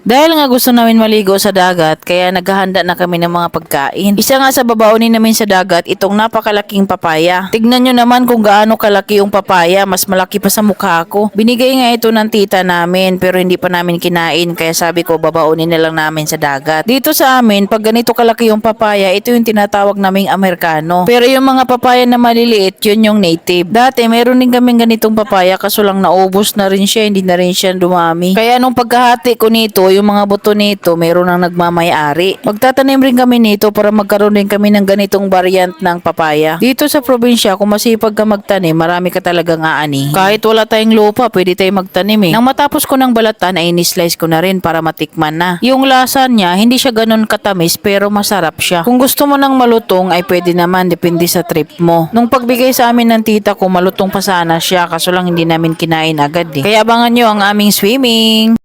Dahil nga gusto namin maligo sa dagat, kaya naghahanda na kami ng mga pagkain. Isa nga sa babaunin namin sa dagat, itong napakalaking papaya. Tignan nyo naman kung gaano kalaki yung papaya, mas malaki pa sa mukha ko. Binigay nga ito ng tita namin, pero hindi pa namin kinain, kaya sabi ko babaunin na lang namin sa dagat. Dito sa amin, pag ganito kalaki yung papaya, ito yung tinatawag naming Amerikano. Pero yung mga papaya na maliliit, yun yung native. Dati, meron din kaming ganitong papaya, kaso lang naubos na rin siya, hindi na rin siya dumami. Kaya nung pagkahati ko nito, yung mga buto nito, meron nang nagmamayari. Magtatanim rin kami nito para magkaroon din kami ng ganitong variant ng papaya. Dito sa probinsya, kung masipag ka magtanim, marami ka talagang aani. Kahit wala tayong lupa, pwede tayong magtanim eh. Nang matapos ko ng balatan, ay ni-slice ko na rin para matikman na. Yung lasa niya, hindi siya ganun katamis, pero masarap siya. Kung gusto mo ng malutong, ay pwede naman, depende sa trip mo. Nung pagbigay sa amin ng tita ko, malutong pa sana siya, kaso lang hindi namin kinain agad eh. Kaya abangan nyo ang aming swimming.